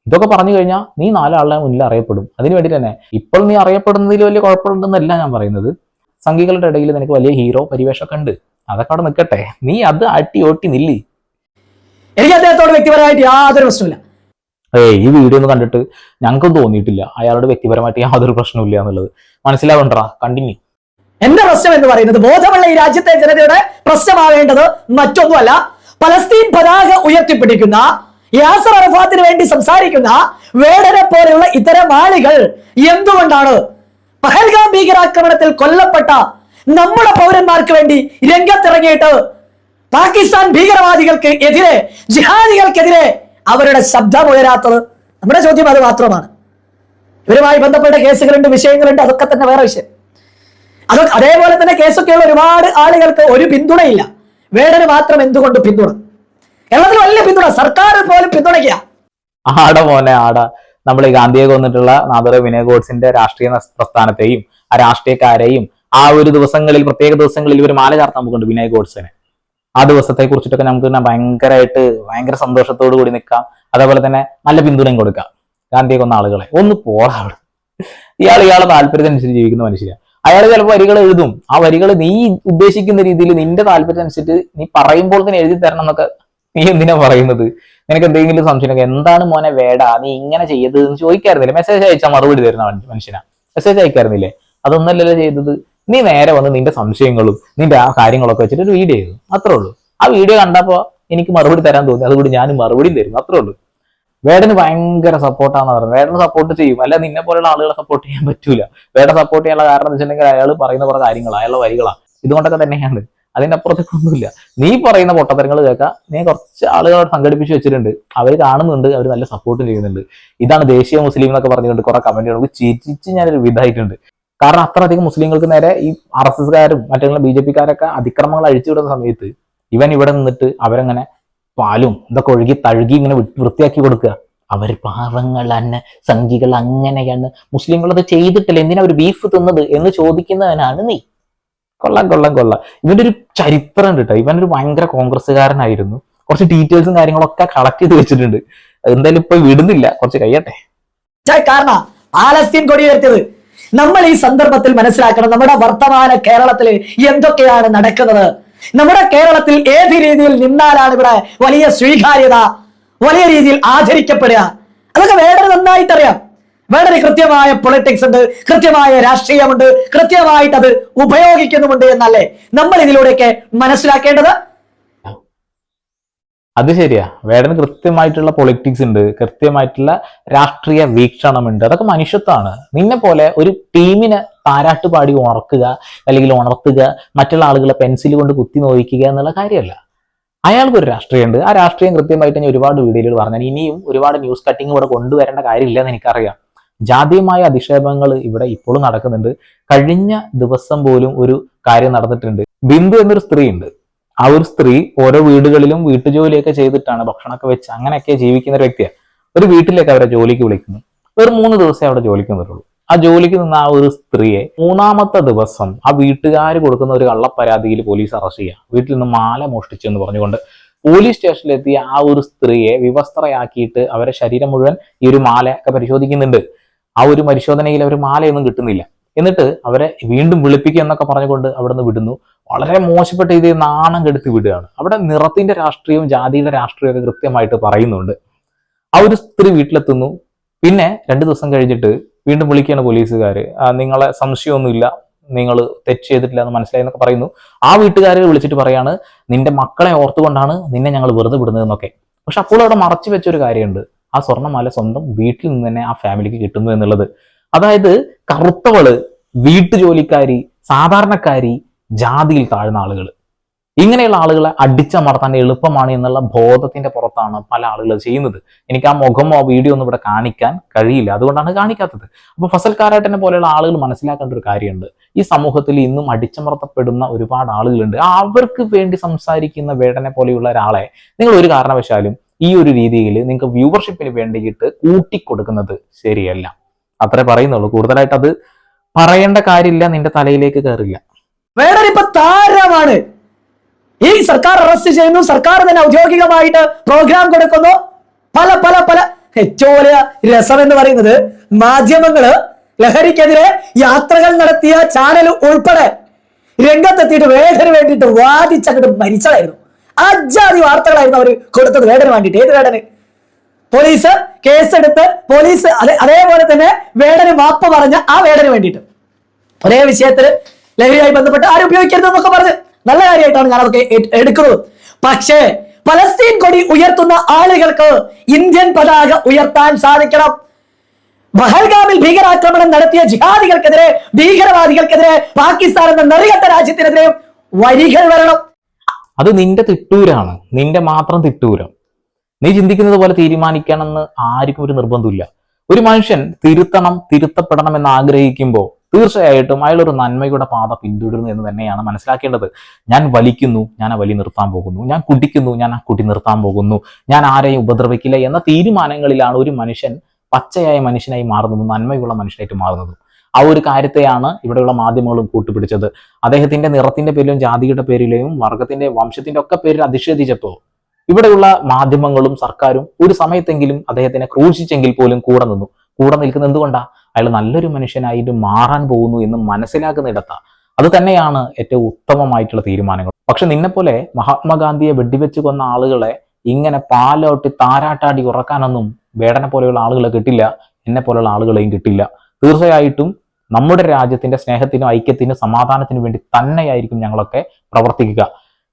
ഇതൊക്കെ പറഞ്ഞു കഴിഞ്ഞാൽ നീ നാലാളുടെ മുന്നിൽ അറിയപ്പെടും. അതിന് വേണ്ടി തന്നെ ഇപ്പോൾ നീ അറിയപ്പെടുന്നതിൽ വലിയ കുഴപ്പമുണ്ടെന്നല്ല ഞാൻ പറയുന്നത്. സംഘികളുടെ ഇടയിൽ നിനക്ക് വലിയ ഹീറോ പരിവേഷമൊക്കെ ഉണ്ട്. അതൊക്കെ അവിടെ നിൽക്കട്ടെ. നീ അത് അട്ടി ഓട്ടി നില്ലി. എനിക്ക് അദ്ദേഹത്തോട് വ്യക്തിപരമായിട്ട് യാതൊരു പ്രശ്നമില്ല ഏയ് ഈ വീഡിയോ ഒന്ന് കണ്ടിട്ട് ഞങ്ങൾക്കും തോന്നിയിട്ടില്ല. അയാളോട് വ്യക്തിപരമായിട്ട് യാതൊരു പ്രശ്നമില്ല എന്നുള്ളത്. മനസ്സിലാവണ്ടാ കണ്ടിന്യൂ. എന്റെ പ്രശ്നം എന്ന് പറയുന്നത് ബോധമുള്ള ഈ രാജ്യത്തെ ജനതയുടെ പ്രശ്നമാവേണ്ടത് മറ്റൊന്നുമല്ല. പലസ്തീൻ പതാക ഉയർത്തിപ്പിടിക്കുന്ന യാസർ അറഫാത്തിന് വേണ്ടി സംസാരിക്കുന്ന വേടനെ പോലെയുള്ള ഇത്തരം ആളുകൾ എന്തുകൊണ്ടാണ് പഹൽഗാം ഭീകരാക്രമണത്തിൽ കൊല്ലപ്പെട്ട നമ്മുടെ പൗരന്മാർക്ക് വേണ്ടി രംഗത്തിറങ്ങിയിട്ട് പാകിസ്ഥാൻ ഭീകരവാദികൾക്ക് എതിരെ ജിഹാദികൾക്കെതിരെ അവരുടെ ശബ്ദം ഉയരാത്തത്? നമ്മുടെ ചോദ്യം അത് മാത്രമാണ്. ഇവരുമായി ബന്ധപ്പെട്ട കേസുകളുണ്ട് വിഷയങ്ങളുണ്ട് അതൊക്കെ തന്നെ വേറെ വിഷയം. അത് അതേപോലെ തന്നെ കേസൊക്കെയുള്ള ഒരുപാട് ആളുകൾക്ക് ഒരു പിന്തുണയില്ല. വേടന് മാത്രം എന്തുകൊണ്ട് പിന്തുണ? കേരളത്തിൽ വലിയ പിന്തുണ സർക്കാർ പോലും പിന്തുണയ്ക്കുക ആട മോനെ ആട. നമ്മൾ ഈ ഗാന്ധിയെ കൊന്നിട്ടുള്ള നാദുറ വിനയ ഗോഡ്സിന്റെ രാഷ്ട്രീയ പ്രസ്ഥാനത്തെയും ആ രാഷ്ട്രീയക്കാരെയും ആ ഒരു ദിവസങ്ങളിൽ പ്രത്യേക ദിവസങ്ങളിൽ ഇവർ മാല ചാർത്താൻ പോകുന്നുണ്ട് വിനയ് ഗോഡ്സിനെ. ആ ദിവസത്തെ കുറിച്ചിട്ടൊക്കെ നമുക്ക് ഭയങ്കരമായിട്ട് ഭയങ്കര സന്തോഷത്തോടു കൂടി നിൽക്കാം. അതേപോലെ തന്നെ നല്ല പിന്തുണയും കൊടുക്കാം. ഗാന്ധിയെ കൊന്ന ആളുകളെ. ഒന്ന് പോടാ ഇയാൾ ഇയാളെ താല്പര്യത്തിനനുസരിച്ച് ജീവിക്കുന്ന മനുഷ്യരാണ് അയാൾ ചിലപ്പോൾ വരികൾ എഴുതും. ആ വരികൾ നീ ഉദ്ദേശിക്കുന്ന രീതിയിൽ നിന്റെ താല്പര്യത്തിനനുസരിച്ച് നീ പറയുമ്പോൾ തന്നെ എഴുതി തരണം എന്നൊക്കെ നീ എന്തിനാ പറയുന്നത്? നിനക്ക് എന്തെങ്കിലും സംശയമൊക്കെ എന്താണ് മോനെ വേട നീ ഇങ്ങനെ ചെയ്തത് എന്ന് ചോദിക്കായിരുന്നില്ലേ? മെസ്സേജ് അയച്ചാൽ മറുപടി തരുന്ന മനുഷ്യനാ. മെസ്സേജ് അയക്കായിരുന്നില്ലേ? അതൊന്നല്ലല്ലോ ചെയ്തത്. നീ നേരെ വന്ന് നിന്റെ സംശയങ്ങളും നിന്റെ ആ കാര്യങ്ങളൊക്കെ വെച്ചിട്ട് ഒരു വീഡിയോ ചെയ്തു അത്രേ ഉള്ളൂ. ആ വീഡിയോ കണ്ടപ്പോൾ എനിക്ക് മറുപടി തരാൻ തോന്നി. അതുകൊണ്ട് ഞാൻ മറുപടിയും തരുന്നു. അത്രേ ഉള്ളൂ. വേടന് ഭയങ്കര സപ്പോർട്ടാന്ന് പറയുന്നത്. വേടന് സപ്പോർട്ട് ചെയ്യും. അല്ല നിന്നെ പോലെയുള്ള ആളുകളെ സപ്പോർട്ട് ചെയ്യാൻ പറ്റൂല. വേട സപ്പോർട്ട് ചെയ്യാനുള്ള കാരണം എന്ന് വെച്ചിട്ടുണ്ടെങ്കിൽ അയാൾ പറയുന്ന കുറെ കാര്യങ്ങളാണ് അയാളുടെ വരികളാണ്. ഇതുകൊണ്ടൊക്കെ തന്നെയാണ്. അതിന്റെ അപ്പുറത്തേക്കൊന്നുമില്ല നീ പറയുന്ന പൊട്ടത്തരങ്ങൾ കേൾക്കാം. നീ കുറച്ച് ആളുകളോട് സംഘടിപ്പിച്ച് വെച്ചിട്ടുണ്ട്. അവർ കാണുന്നുണ്ട് അവർ നല്ല സപ്പോർട്ട് ചെയ്യുന്നുണ്ട്. ഇതാണ് ദേശീയ മുസ്ലിം എന്നൊക്കെ പറഞ്ഞുകൊണ്ട് കുറെ കമന്റ് നമുക്ക് ചിരിച്ച് ഞാനൊരു വിധായിട്ടുണ്ട് കാരണം അത്രയധികം മുസ്ലിങ്ങൾക്ക് നേരെ ഈ ആർ എസ് എസ്കാരും മറ്റുള്ള ബി ജെ പിക്കാരൊക്കെ അതിക്രമങ്ങൾ അഴിച്ചുവിടുന്ന സമയത്ത് ഇവൻ ഇവിടെ നിന്നിട്ട് അവരങ്ങനെ പാലും ഇതൊക്കെ ഒഴുകി തഴുകി ഇങ്ങനെ വൃത്തിയാക്കി കൊടുക്കുക. അവർ പാവങ്ങൾ തന്നെ സംഗികൾ അങ്ങനെയാണ്. മുസ്ലിങ്ങൾ അത് ചെയ്തിട്ടില്ല. എന്തിനാ അവർ ബീഫ് തിന്നത് എന്ന് ചോദിക്കുന്നവനാണ് നീ. കൊള്ളാം കൊള്ളാം കൊള്ളാം. ഇവന്റെ ഒരു ചരിത്രം ഉണ്ട് കേട്ടോ ഇവനൊരു ഭയങ്കര കോൺഗ്രസ്സുകാരനായിരുന്നു. കുറച്ച് ഡീറ്റെയിൽസും കാര്യങ്ങളൊക്കെ കളക്ട് ചെയ്ത് വെച്ചിട്ടുണ്ട്. എന്തായാലും ഇപ്പൊ വിടുന്നില്ല. കുറച്ച് കഴിയട്ടെ. കാരണം പാലസ്തീൻ കൊടി ഉയർത്തിയത്. നമ്മൾ ഈ സന്ദർഭത്തിൽ മനസ്സിലാക്കണം നമ്മുടെ വർത്തമാന കേരളത്തിൽ എന്തൊക്കെയാണ് നടക്കുന്നത്. നമ്മുടെ കേരളത്തിൽ ഏത് രീതിയിൽ നിന്നാലാണ് ഇവിടെ വലിയ സ്വീകാര്യത വലിയ രീതിയിൽ ആചരിക്കപ്പെടുക? അതൊക്കെ വേണ്ടത് നന്നായിട്ടറിയാം. വേണ്ടത് കൃത്യമായ പൊളിറ്റിക്സ് ഉണ്ട് കൃത്യമായ രാഷ്ട്രീയമുണ്ട് കൃത്യമായിട്ട് അത് ഉപയോഗിക്കുന്നുമുണ്ട് എന്നല്ലേ നമ്മൾ ഇതിലൂടെയൊക്കെ മനസ്സിലാക്കേണ്ടത്? അത് ശരിയാ. വേടന് കൃത്യമായിട്ടുള്ള പൊളിറ്റിക്സ് ഉണ്ട് കൃത്യമായിട്ടുള്ള രാഷ്ട്രീയ വീക്ഷണമുണ്ട്. അതൊക്കെ മനുഷ്യത്വമാണ്. നിന്നെ പോലെ ഒരു ടീമിനെ താരാട്ട് പാടി ഉണർക്കുക അല്ലെങ്കിൽ ഉണർത്തുക മറ്റുള്ള ആളുകളെ പെൻസിൽ കൊണ്ട് കുത്തി നോവിക്കുക എന്നുള്ള കാര്യമല്ല. അയാൾക്ക് ഒരു രാഷ്ട്രീയമുണ്ട്. ആ രാഷ്ട്രീയം കൃത്യമായിട്ട് ഞാൻ ഒരുപാട് വീഡിയോയിൽ പറഞ്ഞാൽ ഇനിയും ഒരുപാട് ന്യൂസ് കട്ടിങ് ഇവിടെ കൊണ്ടുവരേണ്ട കാര്യമില്ല എന്ന് എനിക്കറിയാം. ജാതീയമായ അധിക്ഷേപങ്ങൾ ഇവിടെ ഇപ്പോഴും നടക്കുന്നുണ്ട്. കഴിഞ്ഞ ദിവസം പോലും ഒരു കാര്യം നടന്നിട്ടുണ്ട്. ബിന്ദു എന്നൊരു സ്ത്രീ ഉണ്ട് ആ ഒരു സ്ത്രീ ഓരോ വീടുകളിലും വീട്ടുജോലിയൊക്കെ ചെയ്തിട്ടാണ് ഭക്ഷണമൊക്കെ വെച്ച് അങ്ങനെയൊക്കെ ജീവിക്കുന്ന ഒരു വ്യക്തിയാണ്. ഒരു വീട്ടിലേക്ക് അവരെ ജോലിക്ക് വിളിക്കുന്നു. ഒരു മൂന്ന് ദിവസമേ അവിടെ ജോലിക്ക് നിന്നിട്ടുള്ളൂ ആ ജോലിക്ക് നിന്ന ആ ഒരു സ്ത്രീയെ മൂന്നാമത്തെ ദിവസം ആ വീട്ടുകാർ കൊടുക്കുന്ന ഒരു കള്ളപ്പരാതിയിൽ പോലീസ് അറസ്റ്റ് ചെയ്യുക വീട്ടിൽ നിന്ന് മാല മോഷ്ടിച്ചു എന്ന് പറഞ്ഞുകൊണ്ട് പോലീസ് സ്റ്റേഷനിലെത്തിയ ആ ഒരു സ്ത്രീയെ വിവസ്ത്രയാക്കിയിട്ട് അവരെ ശരീരം മുഴുവൻ ഈ ഒരു മാല ഒക്കെ പരിശോധിക്കുന്നുണ്ട്. ആ ഒരു പരിശോധനയിൽ അവർ മാലയൊന്നും കിട്ടുന്നില്ല. എന്നിട്ട് അവരെ വീണ്ടും വിളിപ്പിക്കുക എന്നൊക്കെ പറഞ്ഞുകൊണ്ട് അവിടെ നിന്ന് വിടുന്നു. വളരെ മോശപ്പെട്ട രീതിയിൽ നാണം കെടുത്തി വിടുകയാണ്. അവിടെ നിറത്തിന്റെ രാഷ്ട്രീയവും ജാതിയുടെ രാഷ്ട്രീയവും കൃത്യമായിട്ട് പറയുന്നുണ്ട്. ആ ഒരു സ്ത്രീ വീട്ടിലെത്തുന്നു. പിന്നെ രണ്ടു ദിവസം കഴിഞ്ഞിട്ട് വീണ്ടും വിളിക്കുകയാണ് പോലീസുകാർ നിങ്ങളെ സംശയമൊന്നുമില്ല. നിങ്ങൾ തെറ്റ് ചെയ്തിട്ടില്ല എന്ന് മനസ്സിലായി എന്നൊക്കെ പറയുന്നു. ആ വീട്ടുകാരെ വിളിച്ചിട്ട് പറയാണ് നിന്റെ മക്കളെ ഓർത്തുകൊണ്ടാണ് നിന്നെ ഞങ്ങൾ വെറുതെ വിടുന്നതെന്നൊക്കെ പക്ഷെ അപ്പോൾ അവിടെ മറച്ചു വെച്ചൊരു കാര്യമുണ്ട്. ആ സ്വർണമാല സ്വന്തം വീട്ടിൽ നിന്ന് തന്നെ ആ ഫാമിലിക്ക് കിട്ടുന്നു എന്നുള്ളത്. അതായത് കറുത്തവൾ വീട്ടുജോലിക്കാരി സാധാരണക്കാരി ജാതിയിൽ താഴ്ന്ന ആളുകൾ ഇങ്ങനെയുള്ള ആളുകളെ അടിച്ചമർത്താൻ എളുപ്പമാണ് എന്നുള്ള ബോധത്തിന്റെ പുറത്താണ് പല ആളുകൾ ചെയ്യുന്നത്. എനിക്ക് ആ മുഖമോ വീഡിയോ ഒന്നും ഇവിടെ കാണിക്കാൻ കഴിയില്ല. അതുകൊണ്ടാണ് കാണിക്കാത്തത്. അപ്പൊ ഫസൽ കാരാട്ടനെ പോലെയുള്ള ആളുകൾ മനസ്സിലാക്കേണ്ട ഒരു കാര്യമുണ്ട്. ഈ സമൂഹത്തിൽ ഇന്നും അടിച്ചമർത്തപ്പെടുന്ന ഒരുപാട് ആളുകളുണ്ട്. അവർക്ക് വേണ്ടി സംസാരിക്കുന്ന വേടനെ പോലെയുള്ള ഒരാളെ നിങ്ങൾ ഒരു കാരണവശാലും ഈ ഒരു രീതിയിൽ നിങ്ങൾക്ക് വ്യൂവർഷിപ്പിന് വേണ്ടിയിട്ട് കൂട്ടിക്കൊടുക്കുന്നത് ശരിയല്ല. അത്രേ പറയുന്നുള്ളൂ. കൂടുതലായിട്ട് അത് പറയേണ്ട കാര്യമില്ല നിന്റെ തലയിലേക്ക് കയറില്ല. വേടനിപ്പോ താരമാണ്. ഈ സർക്കാർ അറസ്റ്റ് ചെയ്യുന്നു. സർക്കാർ തന്നെ ഔദ്യോഗികമായിട്ട് പ്രോഗ്രാം കൊടുക്കുന്നു. പല പല പല. ഏറ്റവും വലിയ രസം എന്ന് പറയുന്നത് മാധ്യമങ്ങൾ ലഹരിക്കെതിരെ യാത്രകൾ നടത്തിയ ചാനൽ ഉൾപ്പെടെ രംഗത്തെത്തിയിട്ട് വേദന വേണ്ടിയിട്ട് വാദിച്ചങ്ങോട്ട് മരിച്ചതായിരുന്നു. അജാതി വാർത്തകളായിരുന്നു അവർ കൊടുത്തത് വേദന വേണ്ടിയിട്ട്. ഏത് വേടന് പോലീസ് കേസെടുത്ത് പോലീസ് അതെ അതേപോലെ തന്നെ വേടന് മാപ്പ് പറഞ്ഞ ആ വേടന് വേണ്ടിയിട്ട്. ഒരേ വിഷയത്തിൽ ലഹരിയായി ബന്ധപ്പെട്ട് ആരും ഉപയോഗിക്കരുത് എന്നൊക്കെ പറഞ്ഞ് നല്ല കാര്യമായിട്ടാണ് ഞാൻ അതൊക്കെ എടുക്കുന്നത്. പക്ഷേ പലസ്തീൻ കൊടി ഉയർത്തുന്ന ആളുകൾക്ക് ഇന്ത്യൻ പതാക ഉയർത്താൻ സാധിക്കണം. ബഹൽഗാമിൽ ഭീകരാക്രമണം നടത്തിയ ജിഹാദികൾക്കെതിരെ ഭീകരവാദികൾക്കെതിരെ പാകിസ്ഥാൻ എന്ന നെറികെട്ട രാജ്യത്തിനെതിരെ വരികൾ വരണം. അത് നിന്റെ തിട്ടൂരാണ്. നിന്റെ മാത്രം തിട്ടൂരം. നീ ചിന്തിക്കുന്നത് പോലെ തീരുമാനിക്കണമെന്ന് ആർക്കും ഒരു നിർബന്ധമില്ല ഒരു മനുഷ്യൻ തിരുത്തണം തിരുത്തപ്പെടണം എന്ന് ആഗ്രഹിക്കുമ്പോൾ തീർച്ചയായിട്ടും അയാളൊരു നന്മയുടെ പാത പിന്തുടരുന്നു എന്ന് തന്നെയാണ് മനസ്സിലാക്കേണ്ടത്. ഞാൻ വലിക്കുന്നു ഞാൻ ആ വലി നിർത്താൻ പോകുന്നു. ഞാൻ കുടിക്കുന്നു ഞാൻ ആ കുടി നിർത്താൻ പോകുന്നു. ഞാൻ ആരെയും ഉപദ്രവിക്കില്ല എന്ന തീരുമാനങ്ങളിലാണ് ഒരു മനുഷ്യൻ പച്ചയായ മനുഷ്യനായി മാറുന്നത് നന്മയുള്ള മനുഷ്യനായിട്ട് മാറുന്നത്. ആ ഒരു കാര്യത്തെയാണ് ഇവിടെയുള്ള മാധ്യമങ്ങളും കൂട്ടുപിടിച്ചത്. അദ്ദേഹത്തിന്റെ നിറത്തിന്റെ പേരിലും ജാതിയുടെ പേരിലെയും വർഗത്തിന്റെ വംശത്തിന്റെ ഒക്കെ പേരിൽ അധിക്ഷേപിച്ചപ്പോ ഇവിടെയുള്ള മാധ്യമങ്ങളും സർക്കാരും ഒരു സമയത്തെങ്കിലും അദ്ദേഹത്തിനെ ക്രൂശിച്ചെങ്കിൽ പോലും കൂടെ നിന്നു. കൂടെ നിൽക്കുന്നത് എന്തുകൊണ്ടാ? അയാൾ നല്ലൊരു മനുഷ്യനായിട്ട് മാറാൻ പോകുന്നു എന്ന് മനസ്സിലാക്കുന്നിടത്ത. അത് തന്നെയാണ് ഏറ്റവും ഉത്തമമായിട്ടുള്ള തീരുമാനങ്ങൾ. പക്ഷെ നിന്നെപ്പോലെ മഹാത്മാഗാന്ധിയെ വെടിവെച്ച് കൊന്ന ആളുകളെ ഇങ്ങനെ പാലോട്ടി താരാട്ടാടി ഉറക്കാനൊന്നും വേടനെ പോലെയുള്ള ആളുകളെ കിട്ടില്ല എന്നെ പോലെയുള്ള ആളുകളെയും കിട്ടില്ല. തീർച്ചയായിട്ടും നമ്മുടെ രാജ്യത്തിന്റെ സ്നേഹത്തിനും ഐക്യത്തിനും സമാധാനത്തിനും വേണ്ടി തന്നെയായിരിക്കും ഞങ്ങളൊക്കെ പ്രവർത്തിക്കുക.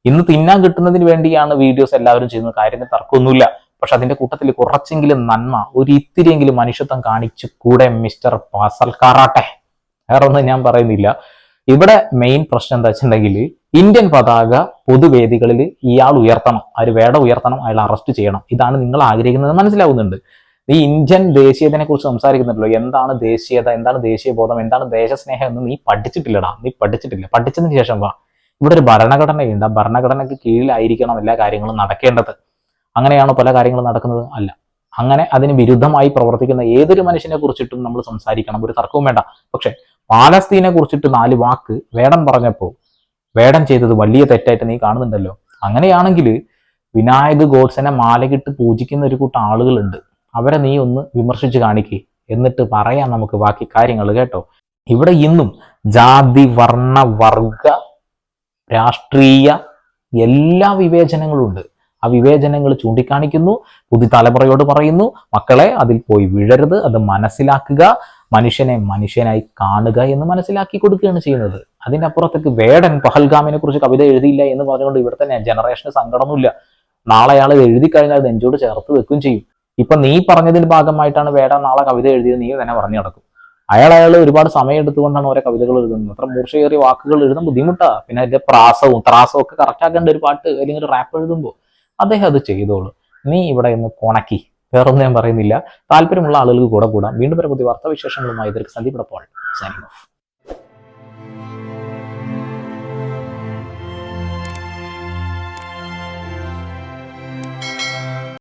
ഇന്ന് തിന്നാൻ കിട്ടുന്നതിന് വേണ്ടിയാണ് വീഡിയോസ് എല്ലാവരും ചെയ്യുന്ന കാര്യത്തിന് തർക്കമൊന്നുമില്ല. പക്ഷെ അതിന്റെ കൂട്ടത്തിൽ കുറച്ചെങ്കിലും നന്മ ഒരു ഇത്തിരിയെങ്കിലും മനുഷ്യത്വം കാണിച്ചു കൂടെ മിസ്റ്റർ പാസൽ കാറാട്ടെ. വേറെ ഒന്നും ഞാൻ പറയുന്നില്ല. ഇവിടെ മെയിൻ പ്രശ്നം എന്താ വെച്ചിട്ടുണ്ടെങ്കിൽ ഇന്ത്യൻ പതാക പൊതുവേദികളിൽ ഇയാൾ ഉയർത്തണം. ആര് വേട ഉയർത്തണം അയാൾ അറസ്റ്റ് ചെയ്യണം. ഇതാണ് നിങ്ങൾ ആഗ്രഹിക്കുന്നത് മനസ്സിലാവുന്നുണ്ട്. നീ ഇന്ത്യൻ ദേശീയതനെ കുറിച്ച് സംസാരിക്കുന്നുണ്ടല്ലോ. എന്താണ് ദേശീയത? എന്താണ് ദേശീയബോധം? എന്താണ് ദേശസ്നേഹം എന്ന് നീ പഠിച്ചിട്ടില്ലടാ. നീ പഠിച്ചിട്ടില്ല. പഠിച്ചതിന് ശേഷം വാ. ഇവിടെ ഒരു ഭരണഘടനയുണ്ട്. ആ ഭരണഘടനയ്ക്ക് കീഴിലായിരിക്കണം എല്ലാ കാര്യങ്ങളും നടക്കേണ്ടത്. അങ്ങനെയാണോ പല കാര്യങ്ങളും നടക്കുന്നത്? അല്ല. അങ്ങനെ അതിന് വിരുദ്ധമായി പ്രവർത്തിക്കുന്ന ഏതൊരു മനുഷ്യനെ കുറിച്ചിട്ടും നമ്മൾ സംസാരിക്കണം. ഒരു തർക്കവും വേണ്ട. പക്ഷെ പാലസ്തീനെ കുറിച്ചിട്ട് നാല് വാക്ക് വേടം പറഞ്ഞപ്പോൾ വേടം ചെയ്തത് വലിയ തെറ്റായിട്ട് നീ കാണുന്നുണ്ടല്ലോ. അങ്ങനെയാണെങ്കിൽ വിനായക് ഗോഡ്സനെ മാലകിട്ട് പൂജിക്കുന്ന ഒരു കൂട്ടം ആളുകളുണ്ട്. അവരെ നീ ഒന്ന് വിമർശിച്ച് കാണിക്കേ. എന്നിട്ട് പറയാം നമുക്ക് ബാക്കി കാര്യങ്ങൾ കേട്ടോ. ഇവിടെ ഇന്നും ജാതി വർണ വർഗ രാഷ്ട്രീയ എല്ലാ വിവേചനങ്ങളും ഉണ്ട് ആ വിവേചനങ്ങൾ ചൂണ്ടിക്കാണിക്കുന്നു പുതിയ തലമുറയോട് പറയുന്നു മക്കളെ അതിൽ പോയി വീഴരുത് അത് മനസ്സിലാക്കുക മനുഷ്യനെ മനുഷ്യനായി കാണുക എന്ന് മനസ്സിലാക്കി കൊടുക്കുകയാണ് ചെയ്യുന്നത്. അതിന്റെ അപ്പുറത്തേക്ക് വേടൻ പഹൽഗാമിനെ കുറിച്ച് കവിത എഴുതിയില്ല എന്ന് പറഞ്ഞുകൊണ്ട് ഇവിടെ തന്നെ ജനറേഷന് സങ്കടമൊന്നുമില്ല. നാളെ അയാൾ എഴുതി കഴിഞ്ഞാൽ നെഞ്ചോട് ചേർത്ത് വെക്കുകയും ചെയ്യും. ഇപ്പൊ നീ പറഞ്ഞതിന്റെ ഭാഗമായിട്ടാണ് വേടൻ നാളെ കവിത എഴുതിയത് നീ തന്നെ പറഞ്ഞു നടക്കും. അയാൾ അയാൾ ഒരുപാട് സമയം എടുത്തുകൊണ്ടാണ് ഓരോ കവിതകൾ എഴുതുന്നത്. അത്ര മൂർച്ചയേറിയ വാക്കുകൾ എഴുതാൻ ബുദ്ധിമുട്ടാ. പിന്നെ അതിന്റെ പ്രാസവും ത്രാസവും ഒക്കെ കറക്റ്റ് ആക്കേണ്ട ഒരു പാട്ട് അല്ലെങ്കിൽ റാപ്പ് എഴുതുമ്പോൾ അദ്ദേഹം അത് ചെയ്തോളൂ. നീ ഇവിടെ ഒന്ന് കൊണക്കി വേറൊന്നും ഞാൻ പറയുന്നില്ല. താല്പര്യമുള്ള ആളുകൾക്ക് കൂടെ കൂടാം. വീണ്ടും വരെ പുതിയ വാർത്താവിശേഷങ്ങളുമായി ഇതിற்கு സന്ദീപ് ഓഫ്